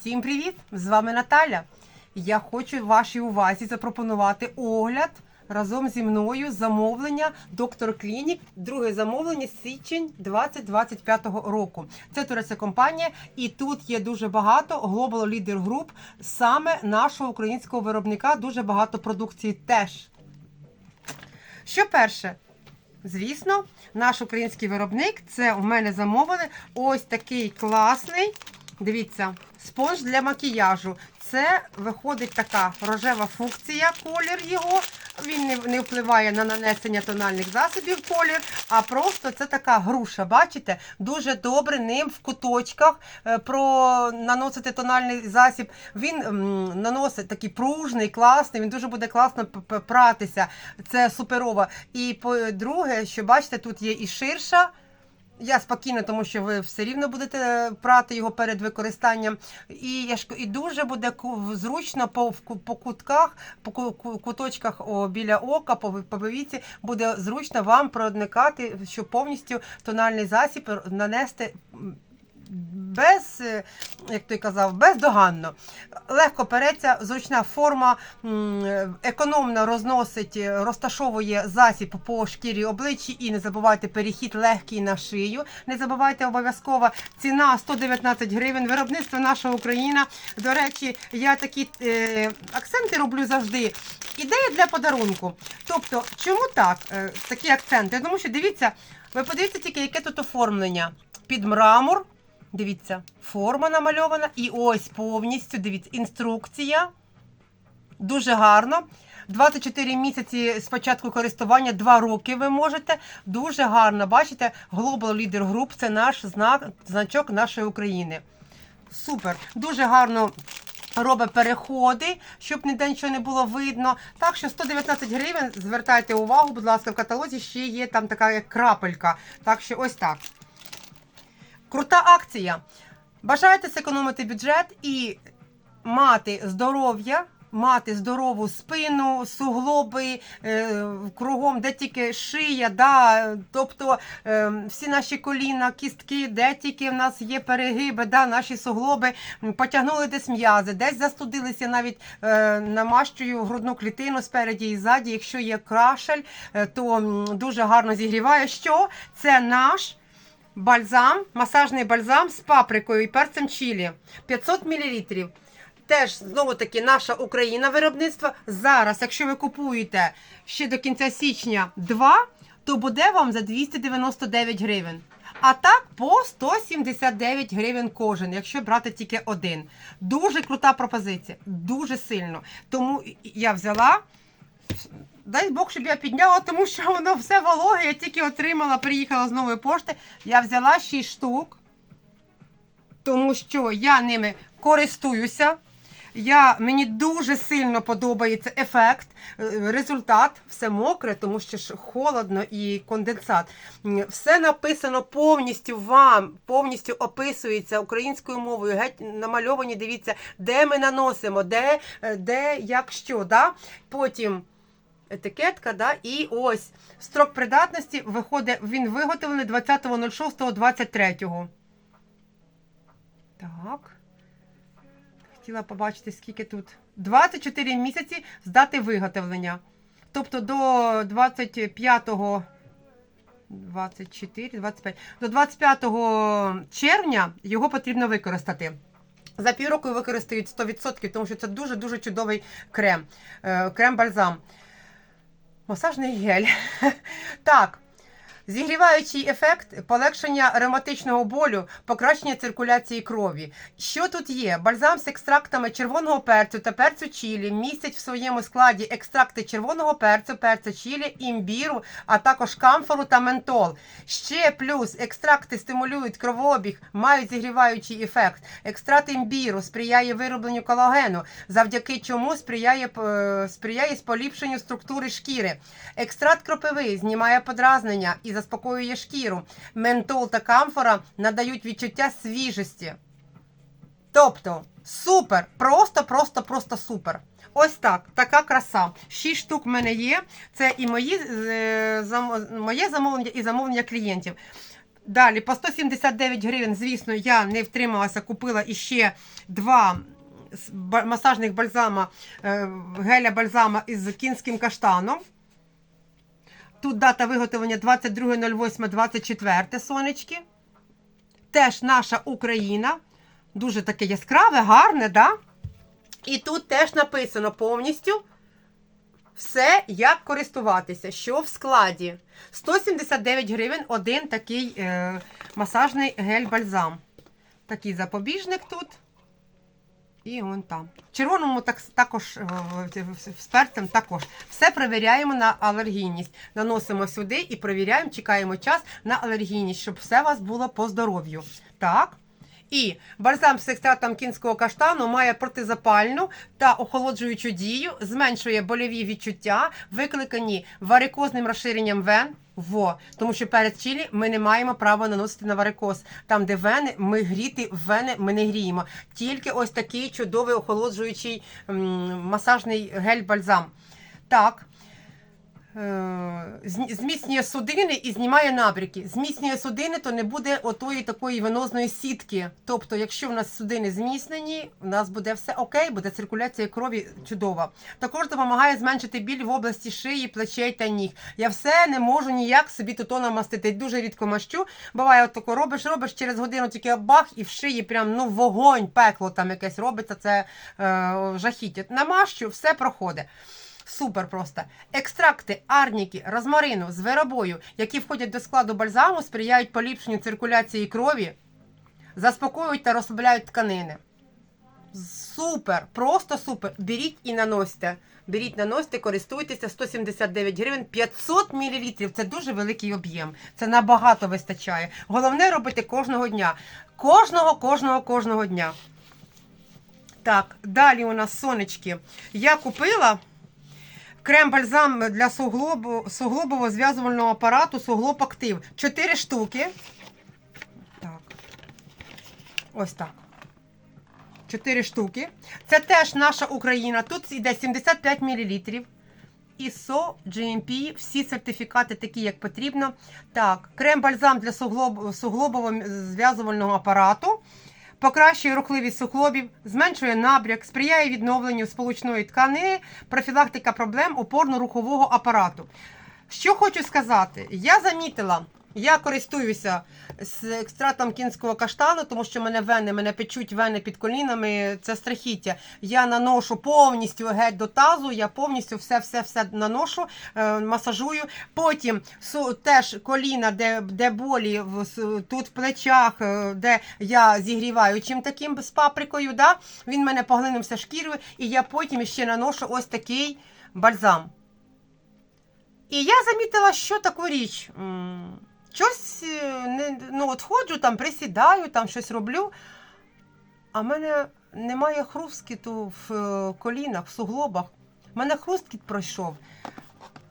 Всім привіт! З вами Наталя. Я хочу вашій увазі запропонувати огляд разом зі мною замовлення Доктор Клінік. Друге замовлення січень 2025 року. Це турецька компанія, і тут є дуже багато Global Leader Group, саме нашого українського виробника. Дуже багато продукції теж. Що перше? Звісно, наш український виробник це у мене замовили ось такий класний. Дивіться, спонж для макіяжу. Це виходить така рожева функція, колір його. Він не, впливає на нанесення тональних засобів колір, а просто це така груша. Бачите? Дуже добре ним в куточках е, про наносити тональний засіб. Він наносить такий пружний, класний, він дуже буде класно пратися. Це суперово. І по-друге, що бачите, тут є і ширша. Я спокійна, тому що ви все рівно будете прати його перед використанням. І, і дуже буде зручно по, по кутках, по ку- ку- куточках о, біля ока, по повіці, буде зручно вам проникати, щоб повністю тональний засіб нанести. Без, е, як той казав, бездоганно. Легко переться, зручна форма, економно розносить, розташовує засіб по шкірі обличчі і не забувайте перехід легкий на шию. Не забувайте обов'язково ціна 119 гривень. Виробництво наша Україна. До речі, я такі е, акценти роблю завжди. Ідея для подарунку. Тобто, чому так? Е, такі акценти? Тому що дивіться, ви подивіться тільки, яке тут оформлення. Під мрамор. Дивіться, форма намальована. І ось повністю, дивіться, інструкція. Дуже гарно. 24 місяці з початку користування, 2 роки ви можете. Дуже гарно. Бачите, Global Leader Group це наш знак, значок нашої України. Супер. Дуже гарно робить переходи, щоб ніде нічого не було видно. Так що 119 гривень, звертайте увагу, будь ласка, в каталозі ще є там така як крапелька. Так що ось так. Крута акція. Бажаєте зекономити бюджет і мати здоров'я, мати здорову спину, суглоби, е, кругом, де тільки шия, да, тобто е, всі наші коліна, кістки, де тільки в нас є перегиби, да, наші суглоби потягнули десь м'язи, десь застудилися навіть е, намащую грудну клітину спереді і ззаді. Якщо є крашель, е, то дуже гарно зігріває. Що це наш. Бальзам, масажний бальзам з паприкою і перцем чилі. 500 мл. Теж знову таки наша Україна виробництва. Зараз, якщо ви купуєте ще до кінця січня 2, то буде вам за 299 гривень. А так по 179 гривень кожен, якщо брати тільки один. Дуже крута пропозиція, дуже сильно. Тому я взяла. Дай Бог, щоб я підняла, тому що воно все вологе. Я тільки отримала, приїхала з нової пошти. Я взяла 6 штук, тому що я ними користуюся. Я, мені дуже сильно подобається ефект, е, результат, все мокре, тому що ж холодно і конденсат. Все написано повністю вам, повністю описується українською мовою. Геть намальовані, дивіться, де ми наносимо, де, е, де як що. Да? Потім етикетка, да? і ось строк придатності виходить, він виготовлений 20.06.23. Так. Хотіла побачити, скільки тут. 24 місяці з дати виготовлення. Тобто до 25 24, 25, до 25 червня його потрібно використати. За півроку використають 100%, тому що це дуже-дуже чудовий крем. Е, Крем-бальзам. Масажний гель. Так. Зігріваючий ефект, полегшення ревматичного болю, покращення циркуляції крові. Що тут є? Бальзам з екстрактами червоного перцю та перцю чілі містять в своєму складі екстракти червоного перцю, перцю чілі, імбіру, а також камфору та ментол. Ще плюс екстракти стимулюють кровообіг, мають зігріваючий ефект. Екстракт імбіру сприяє виробленню колагену, завдяки чому сприяє, сприяє поліпшенню структури шкіри. Екстракт кропиви знімає подразнення і заспокоює шкіру. Ментол та камфора надають відчуття свіжості. Тобто, супер! Просто, просто, просто супер. Ось так, така краса. Шість штук в мене є. Це і мої, е, моє замовлення, і замовлення клієнтів. Далі, по 179 гривень, звісно, я не втрималася, купила іще два масажних бальзама, е, геля бальзама із кінським каштаном. Тут дата виготовлення 22.08.24 сонечки. Теж наша Україна. Дуже таке яскраве, гарне, да? І тут теж написано повністю все, як користуватися, що в складі. 179 гривень один такий е, масажний гель-бальзам. Такий запобіжник тут. І он там. Червоному так, також е, з перцем також. Все перевіряємо на алергійність. Наносимо сюди і перевіряємо, чекаємо час на алергійність, щоб все у вас було по здоров'ю. Так. І бальзам з екстрактом кінського каштану має протизапальну та охолоджуючу дію, зменшує больові відчуття, викликані варикозним розширенням вен. Во, тому що перед чилі ми не маємо права наносити на варикоз. Там, де вени, ми гріти вени ми не гріємо. Тільки ось такий чудовий охолоджуючий м, масажний гель-бальзам. Так. Е, Зміцнює судини і знімає набряки. Зміцнює судини, то не буде отої такої венозної сітки. Тобто, якщо в нас судини зміцнені, у нас буде все окей, буде циркуляція крові чудова. Також допомагає зменшити біль в області шиї, плечей та ніг. Я все не можу ніяк собі тут намастити. Дуже рідко мащу. Буває, от тако робиш, робиш через годину тільки бах, і в шиї прям ну вогонь, пекло там якесь робиться. Це е, жахіття. Намащу, все проходить. Супер просто. Екстракти арніки, розмарину, зверобою, які входять до складу бальзаму, сприяють поліпшенню циркуляції крові, заспокоюють та розслабляють тканини. Супер, просто супер. Беріть і наносьте. Беріть, наносьте, користуйтеся 179 гривень, 500 мл. Це дуже великий об'єм. Це набагато вистачає. Головне робити кожного дня. Кожного, кожного, кожного дня. Так, далі у нас сонечки. Я купила крем-бальзам для суглобу, суглобового зв'язувального апарату Суглоб Актив. Чотири штуки. Так. Ось так. Чотири штуки. Це теж наша Україна. Тут йде 75 мл. ISO, GMP, всі сертифікати такі, як потрібно. Так, крем-бальзам для суглоб, суглобового зв'язувального апарату. Покращує рухливість суглобів, зменшує набряк, сприяє відновленню сполучної тканини, профілактика проблем опорно-рухового апарату. Що хочу сказати, я замітила, я користуюся з екстратом кінського каштану, тому що мене вени, мене печуть вени під колінами. Це страхіття. Я наношу повністю геть до тазу, я повністю все-все-все наношу, е, масажую. Потім теж коліна, де, де болі, тут в плечах, е, де я зігріваю чим таким з паприкою. Да? Він мене поглинувся шкірою, і я потім ще наношу ось такий бальзам. І я замітила, що таку річ. Щось е, не, ну, от ходжу, там, присідаю, там щось роблю. А в мене немає хрускіту в е, колінах, в суглобах. У мене хрусткіт пройшов.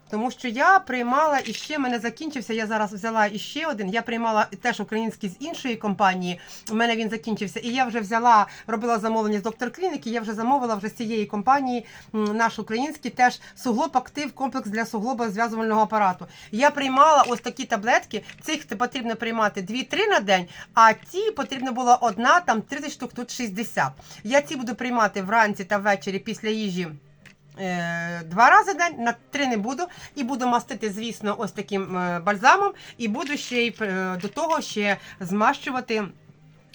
Тому що я приймала іще, в мене закінчився. Я зараз взяла іще один. Я приймала теж український з іншої компанії. У мене він закінчився. І я вже взяла, робила замовлення з доктор клініки. Я вже замовила вже з цієї компанії наш український теж суглоб актив комплекс для суглоба зв'язувального апарату. Я приймала ось такі таблетки. Цих потрібно приймати 2-3 на день, а ті потрібно було одна, там 30 штук, тут 60. Я ці буду приймати вранці та ввечері після їжі. Е, Два рази день, на три не буду, і буду мастити, звісно, ось таким е, бальзамом, і буду ще й е, до того ще змащувати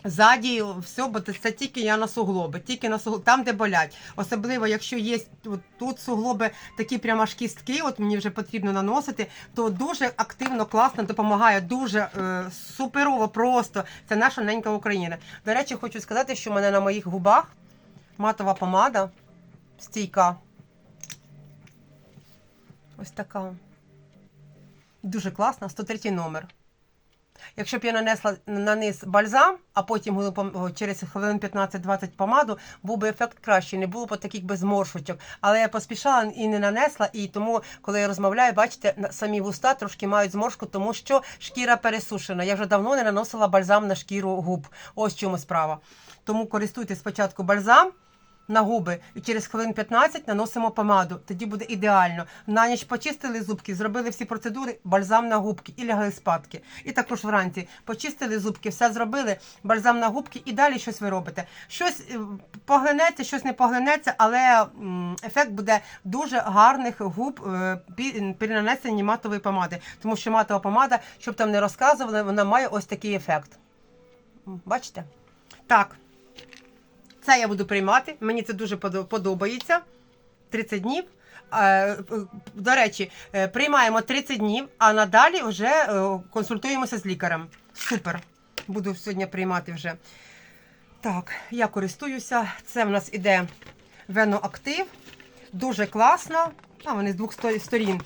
ззаді все, бо це тільки я на суглоби, тільки на суглоби, там, де болять. Особливо, якщо є от, тут суглоби такі прямо аж кістки, от мені вже потрібно наносити, то дуже активно, класно допомагає, дуже е, суперово просто. Це наша ненька Україна. До речі, хочу сказати, що в мене на моїх губах матова помада стійка. Ось така. Дуже класна, 103 номер. Якщо б я нанесла на низ бальзам, а потім через хвилин 15-20 помаду, був би ефект кращий, не було б таких без зморшочок. Але я поспішала і не нанесла, і тому, коли я розмовляю, бачите, самі вуста трошки мають зморшку, тому що шкіра пересушена. Я вже давно не наносила бальзам на шкіру губ. Ось чому справа. Тому користуйтесь спочатку бальзам. На губи і через хвилин 15 наносимо помаду. Тоді буде ідеально. На ніч почистили зубки, зробили всі процедури, бальзам на губки і лягли спадки. І також вранці почистили зубки, все зробили, бальзам на губки і далі щось ви робите. Щось е, поглинеться, щось не поглинеться, але ефект буде дуже гарних губ е, при нанесенні матової помади. Тому що матова помада, щоб там не розказували, вона має ось такий ефект. Бачите? Так. Це я буду приймати. Мені це дуже подобається. 30 днів. Е, е, До речі, е, приймаємо 30 днів, а надалі вже консультуємося з лікарем. Супер. Буду сьогодні приймати вже. Так, я користуюся. Це в нас іде веноактив. Дуже класно. А вони з двох сторін.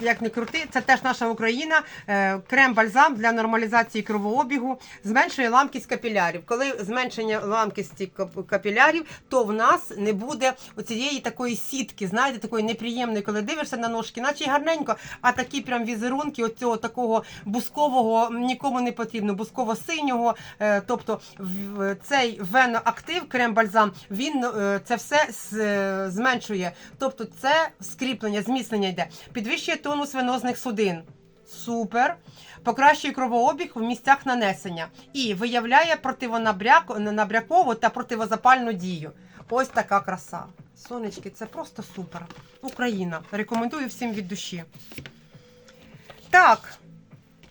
Як не крути, це теж наша Україна. Е, Крем-бальзам для нормалізації кровообігу, зменшує ламкість капілярів. Коли зменшення ламкості капілярів, то в нас не буде оцієї такої сітки, знаєте, такої неприємної, коли дивишся на ножки, наче й гарненько, а такі прям візерунки оцього такого бускового нікому не потрібно, бусково-синього. Е, Тобто цей веноактив, крем-бальзам, він е, це все зменшує. Тобто це скріплення, зміцнення йде. Підвищує тонус венозних судин. Супер. Покращує кровообіг в місцях нанесення і виявляє противонабрякову та противозапальну дію. Ось така краса. Сонечки, це просто супер. Україна. Рекомендую всім від душі. Так,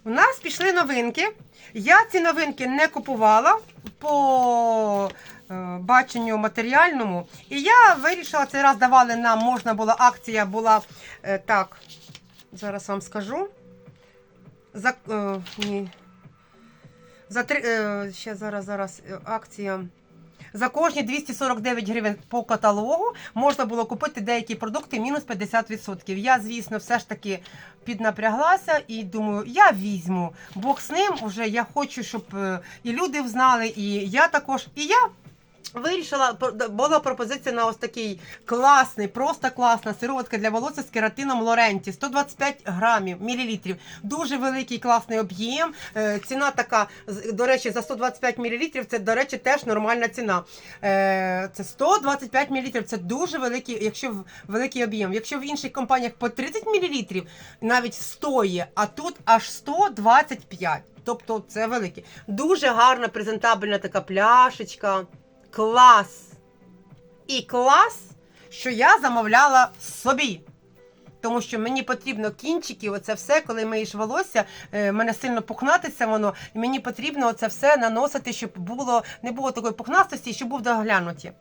у нас пішли новинки. Я ці новинки не купувала по е, баченню матеріальному. І я вирішила, цей раз давали нам, можна була, акція була е, так. Зараз вам скажу. За, е, ні. За три, ще зараз, зараз акція. За кожні 249 гривень по каталогу можна було купити деякі продукти мінус 50%. Я, звісно, все ж таки піднапряглася і думаю, я візьму. Бог з ним вже я хочу, щоб е, і люди взнали, і я також. І я Вирішила, була пропозиція на ось такий класний, просто класна сироватка для волосся з кератином Лоренті. 125 грамів, мілілітрів. Дуже великий класний об'єм. Е, Ціна така, до речі, за 125 мілілітрів це, до речі, теж нормальна ціна. Е, Це 125 мілілітрів. Це дуже великий, якщо великий об'єм. Якщо в інших компаніях по 30 мілілітрів, навіть 100 є, а тут аж 125. Тобто це велике. Дуже гарна презентабельна така пляшечка. Клас! І клас, що я замовляла собі. Тому що мені потрібно кінчики, оце все, коли миєш волосся, е, мене сильно пухнатися воно, і мені потрібно це все наносити, щоб було, не було такої пухнастості, щоб був доглянуті.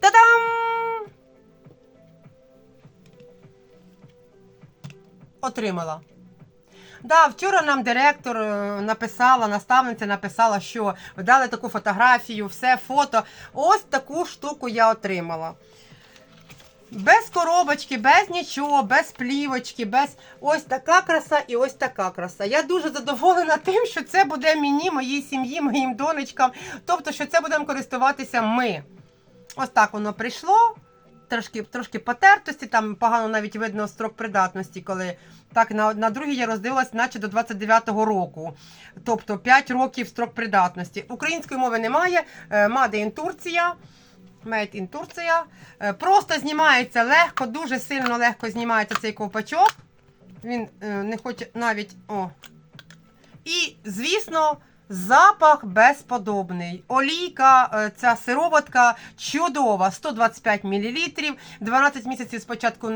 Та-дам! Отримала. Да, вчора нам директор е, написала, наставниця написала, що дали таку фотографію, все фото. Ось таку штуку я отримала. Без коробочки, без нічого, без плівочки, без ось така краса і ось така краса. Я дуже задоволена тим, що це буде мені, моїй сім'ї, моїм донечкам. Тобто, що це будемо користуватися ми. Ось так воно прийшло. Трошки, трошки потертості, там погано навіть видно строк придатності, коли так на, на другій я роздивилась, наче до 29-го року. Тобто 5 років строк придатності. Української мови немає. е, Made in Турція. Made in Турція. Е, Просто знімається легко, дуже сильно легко знімається цей ковпачок. Він е, не хоче навіть. О. І, звісно, запах безподобний. Олійка, е, ця сироватка чудова, 125 мл. 12 місяців спочатку,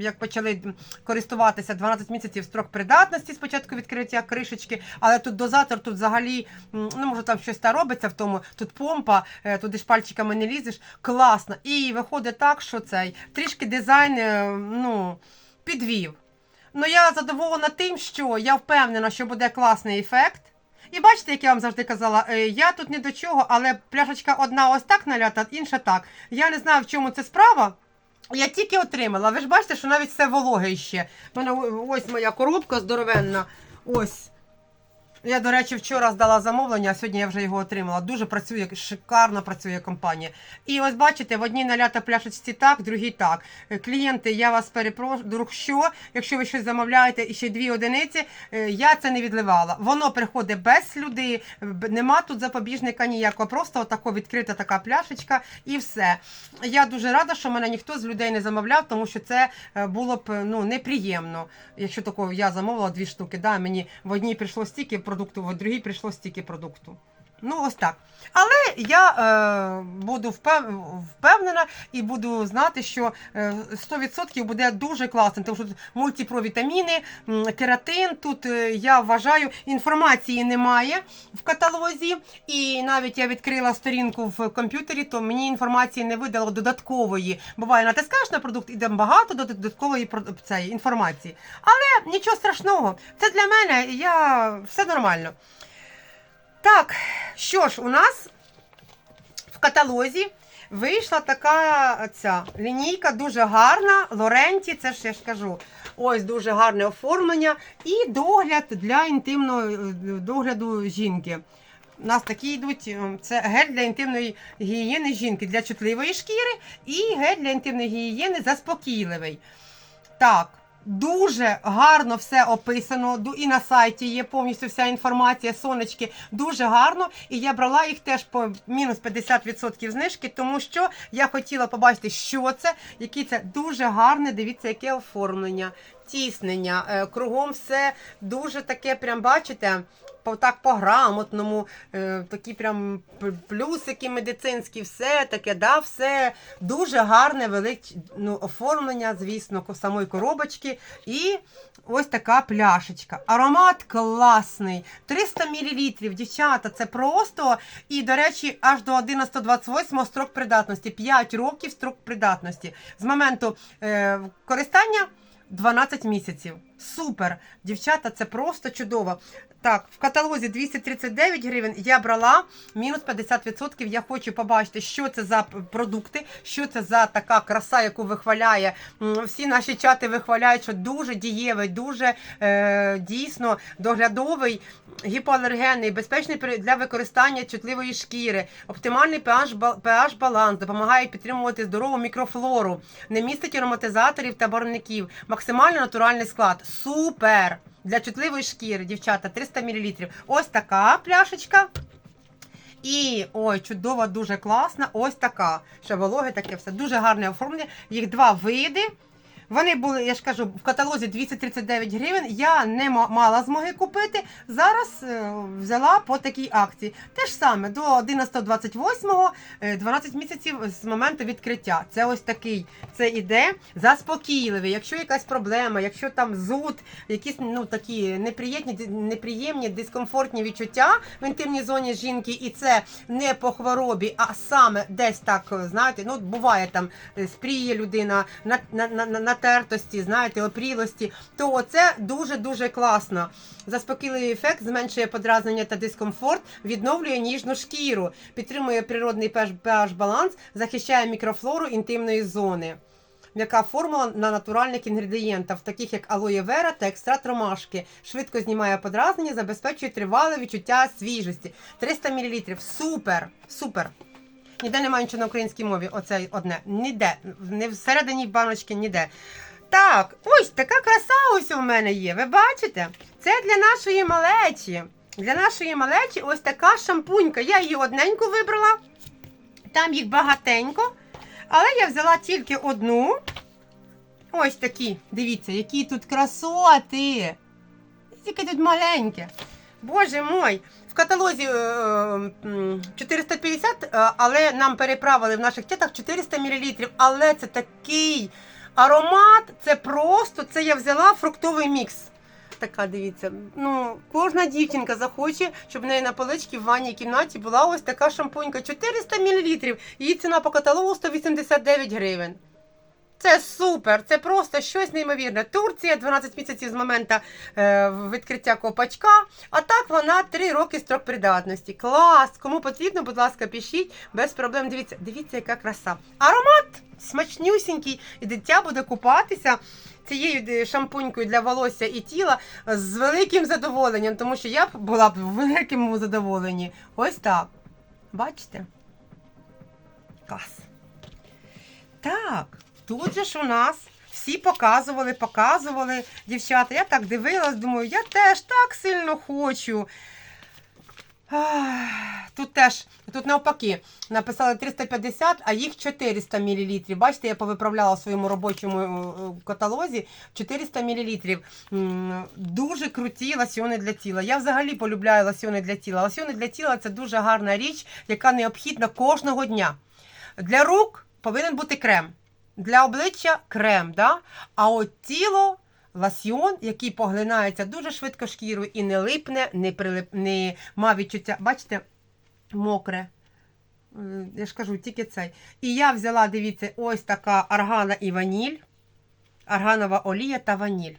як почали користуватися, 12 місяців строк придатності, спочатку відкриття кришечки, але тут дозатор, тут взагалі, ну може там щось та робиться в тому, тут помпа, е, туди ж пальчиками не лізеш. Класно. І виходить так, що цей трішки дизайн, е, ну, підвів. Ну, я задоволена тим, що я впевнена, що буде класний ефект. І бачите, як я вам завжди казала, е, я тут не до чого, але пляшечка одна ось так налята, інша так. Я не знаю, в чому це справа. Я тільки отримала. Ви ж бачите, що навіть все вологе ще. Ось моя коробка здоровенна. Ось. Я, до речі, вчора здала замовлення, а сьогодні я вже його отримала. Дуже працює, шикарно працює компанія. І ось бачите, в одній налята пляшечці так, в другій так. Е, Клієнти, я вас перепрошую, що, якщо ви щось замовляєте і ще дві одиниці, е, я це не відливала. Воно приходить без слюди, нема тут запобіжника ніякого, просто отако відкрита така пляшечка і все. Я дуже рада, що мене ніхто з людей не замовляв, тому що це е, було б ну, неприємно. Якщо такого я замовила дві штуки, да, мені в одній прийшло стільки продукту, в другій прийшло стільки продукту. Ну, ось так. Але я е, буду впевнена і буду знати, що е, 100% буде дуже класно, тому що тут мультипровітаміни, кератин. Тут е, я вважаю, інформації немає в каталозі. І навіть я відкрила сторінку в комп'ютері, то мені інформації не видало додаткової. Буває, натискаєш на продукт і там багато додаткової цієї інформації. Але нічого страшного. Це для мене, я все нормально. Так, що ж, у нас в каталозі вийшла така ця лінійка, дуже гарна. Лоренті, це ж я ж кажу. Ось дуже гарне оформлення і догляд для інтимного е, догляду жінки. У нас такі йдуть, е, це гель для інтимної гігієни жінки для чутливої шкіри і гель для інтимної гігієни заспокійливий. Так, дуже гарно все описано. І на сайті є повністю вся інформація, сонечки, дуже гарно. І я брала їх теж по мінус 50% знижки, тому що я хотіла побачити, що це, які це дуже гарне. Дивіться, яке оформлення, тіснення. е, Кругом все дуже таке, прям бачите. По так по грамотному, е, такі прям плюсики медицинські, все таке, да, все дуже гарне велич... ну, оформлення, звісно, самої коробочки. І ось така пляшечка. Аромат класний. 300 мл, дівчата, це просто. І, до речі, аж до 11.28 строк придатності. 5 років строк придатності. З моменту е, користання 12 місяців. Супер! Дівчата, це просто чудово. Так, в каталозі 239 гривень я брала мінус 50%. Я хочу побачити, що це за продукти, що це за така краса, яку вихваляє. Всі наші чати вихваляють, що дуже дієвий, дуже е, дійсно доглядовий, гіпоалергенний, безпечний для використання чутливої шкіри, оптимальний pH, ба- pH баланс, допомагає підтримувати здорову мікрофлору, не містить ароматизаторів та барвників, максимально натуральний склад. Супер! Для чутливої шкіри, дівчата, 300 мл. Ось така пляшечка. І ой, чудова, дуже класна. Ось така. Ще вологе таке все. Дуже гарне оформлення. Їх два види. Вони були, я ж кажу, в каталозі 239 гривень. Я не мала змоги купити. Зараз е, взяла по такій акції. Те ж саме до 11.28, е, 12 місяців з моменту відкриття. Це ось такий. Це іде заспокійливий. Якщо якась проблема, якщо там зуд, якісь ну такі неприємні, неприємні, дискомфортні відчуття в інтимній зоні жінки, і це не по хворобі, а саме десь так, знаєте, ну буває там е, спріє людина на, на, на, на натертості, знаєте, опрілості, то це дуже дуже класно. Заспокійливий ефект зменшує подразнення та дискомфорт, відновлює ніжну шкіру, підтримує природний pH баланс, захищає мікрофлору інтимної зони. М'яка формула на натуральних інгредієнтах, таких як алоє вера та екстракт ромашки. Швидко знімає подразнення, забезпечує тривале відчуття свіжості. 300 мл. Супер! Супер! Ніде немає нічого на українській мові. Оце одне. Ніде. Не всередині баночки, ніде. Так, ось така краса ось у мене є. Ви бачите? Це для нашої малечі. Для нашої малечі ось така шампунька. Я її одненьку вибрала. Там їх багатенько. Але я взяла тільки одну. Ось такі. Дивіться, які тут красоти. Тільки тут маленьке. Боже мой. В каталозі е, 450, е, але нам переправили в наших тетах 400 мл. Але це такий аромат, це просто, це я взяла фруктовий мікс. Така, дивіться. Ну, кожна дівчинка захоче, щоб в неї на поличці в ванній кімнаті була ось така шампунька. 400 мл. Її ціна по каталогу 189 гривень. Це супер, це просто щось неймовірне. Турція 12 місяців з моменту е, відкриття копачка. А так вона 3 роки строк придатності. Клас! Кому потрібно, будь ласка, пишіть без проблем. Дивіться, дивіться, яка краса. Аромат смачнюсінький, і дитя буде купатися цією е, шампунькою для волосся і тіла з великим задоволенням, тому що я б була б в великому задоволенні. Ось так. Бачите? Клас. Так, тут же ж у нас всі показували, показували дівчата. Я так дивилась, думаю, я теж так сильно хочу. Тут теж, тут навпаки, написали 350, а їх 400 мл. Бачите, я повиправляла в своєму робочому е, каталозі 400 мл. Дуже круті лосьони для тіла. Я взагалі полюбляю лосьони для тіла. Лосьони для тіла це дуже гарна річ, яка необхідна кожного дня. Для рук повинен бути крем. Для обличчя крем, да? а от тіло ласьйон, який поглинається дуже швидко шкірою і не липне, не, прилип, не має відчуття. Бачите, мокре. Е, Я ж кажу, тільки цей. І я взяла, дивіться, ось така аргана і ваніль, арганова олія та ваніль.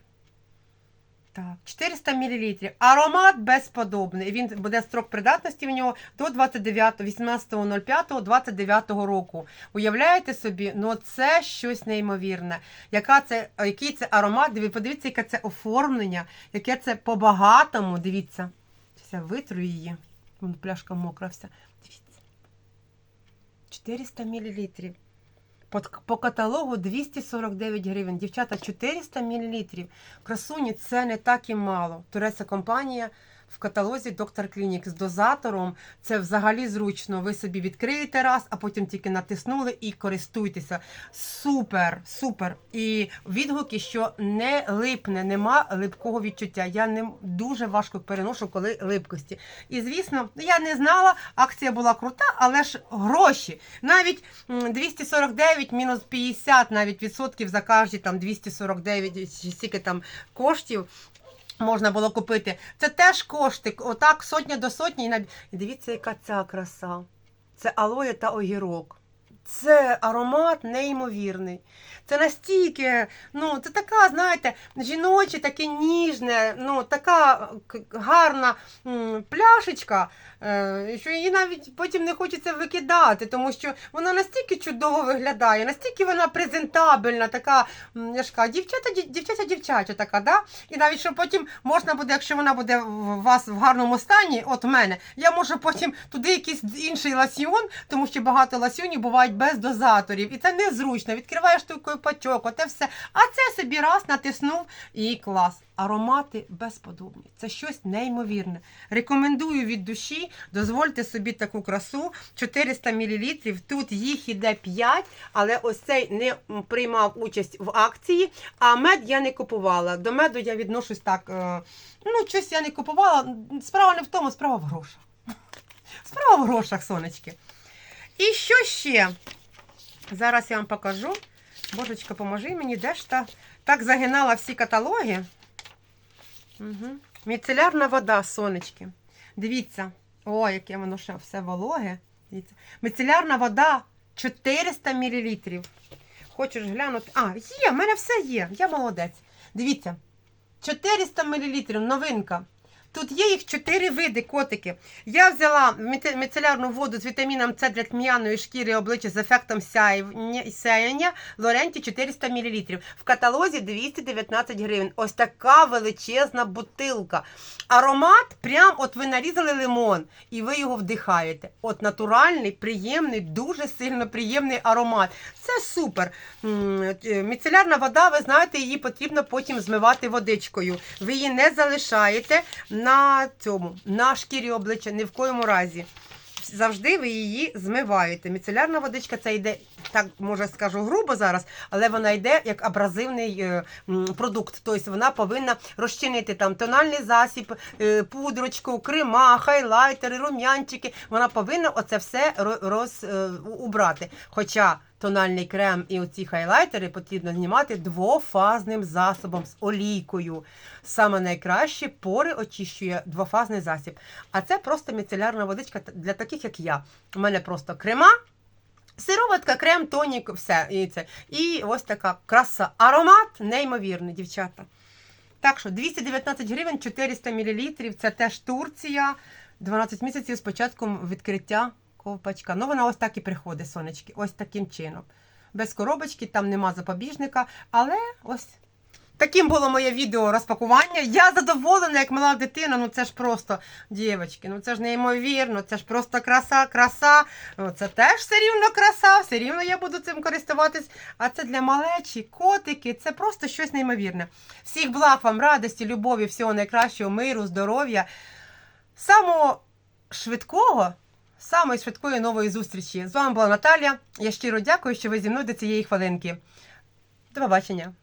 Так, 400 мл. Аромат безподобний. Він буде строк придатності в нього до 29, 18.05.29 року. Уявляєте собі, ну це щось неймовірне. Яка це, який це аромат? Диві, подивіться, яке це оформлення, яке це по-багатому. Дивіться. Я витру її. Вон пляшка мокра вся. Дивіться. 400 мл. По, каталогу 249 гривень. Дівчата, 400 мл. Красуні це не так і мало. Турецька компанія в каталозі Доктор Клінік з дозатором. Це взагалі зручно. Ви собі відкриєте раз, а потім тільки натиснули і користуйтеся. Супер, супер. І відгуки, що не липне, нема липкого відчуття. Я не дуже важко переношу, коли липкості. І звісно, я не знала, акція була крута, але ж гроші. Навіть м, 249 мінус 50 навіть відсотків за кожні там 249 чи стільки там коштів. Можна було купити. Це теж кошти. Отак сотня до сотні. І дивіться, яка ця краса. Це алоє та огірок. Це аромат неймовірний. Це настільки, ну, це така, знаєте, жіноче, таке ніжне, ну, така гарна м, пляшечка, що її навіть потім не хочеться викидати, тому що вона настільки чудово виглядає, настільки вона презентабельна, така, кажу, дівчата, така, да? І навіть що потім можна буде, якщо вона буде у вас в гарному стані, от мене, я можу потім туди якийсь інший ласьйон, тому що багато ласьйонів бувають без дозаторів. І це незручно. Відкриваєш той пачок, оте все. А це собі раз натиснув і клас. Аромати безподобні. Це щось неймовірне. Рекомендую від душі. Дозвольте собі таку красу. 400 мл. Тут їх іде 5, але ось цей не приймав участь в акції. А мед я не купувала. До меду я відношусь так. е, Ну, щось я не купувала. Справа не в тому, справа в грошах. Справа в грошах, сонечки. І що ще? Зараз я вам покажу. Божечка, поможи мені, де ж та так загинала всі каталоги. Угу. Міцелярна вода, сонечки. Дивіться, о, яке воно ще все вологе. Дивіться. Міцелярна вода 400 мл. Хочеш глянути? А, є, в мене все є. Я молодець. Дивіться. 400 мл, новинка. Тут є їх 4 види котики. Я взяла міцелярну воду з вітаміном С для тм'яної шкіри обличчя з ефектом сяєння Лоренті 400 мл. В каталозі 219 гривень. Ось така величезна бутилка. Аромат, прям от ви нарізали лимон і ви його вдихаєте. От натуральний, приємний, дуже сильно приємний аромат. Це супер. Е, Міцелярна вода, ви знаєте, її потрібно потім змивати водичкою. Ви її не залишаєте на цьому, на шкірі обличчя, ні в коєму разі. Завжди ви її змиваєте. Міцелярна водичка це йде, так може скажу грубо зараз, але вона йде як абразивний е, продукт. Тобто вона повинна розчинити там тональний засіб, е, пудрочку, крема, хайлайтери, рум'янчики. Вона повинна оце все ро- роз, е, убрати. Хоча тональний крем і оці хайлайтери потрібно знімати двофазним засобом з олійкою. Саме найкраще пори очищує двофазний засіб. А це просто міцелярна водичка для таких, як я. У мене просто крема. Сироватка, крем, тонік, все. І, це. і ось така краса. Аромат неймовірний, дівчата. Так що 219 гривень, 400 мл. Це теж Турція. 12 місяців з початком відкриття ковпачка. Ну, вона ось так і приходить, сонечки. Ось таким чином. без коробочки, там нема запобіжника. Але ось таким було моє відео розпакування. Я задоволена, як мала дитина. Ну це ж просто дівчатки, ну це ж неймовірно, це ж просто краса, краса. Ну, Це теж все рівно краса, все рівно я буду цим користуватись. А це для малечі, котики, це просто щось неймовірне. Всіх благ вам, радості, любові, всього найкращого, миру, здоров'я. Самого швидкого, самої швидкої нової зустрічі. З вами була Наталя. Я щиро дякую, що ви зі мною до цієї хвилинки. До побачення.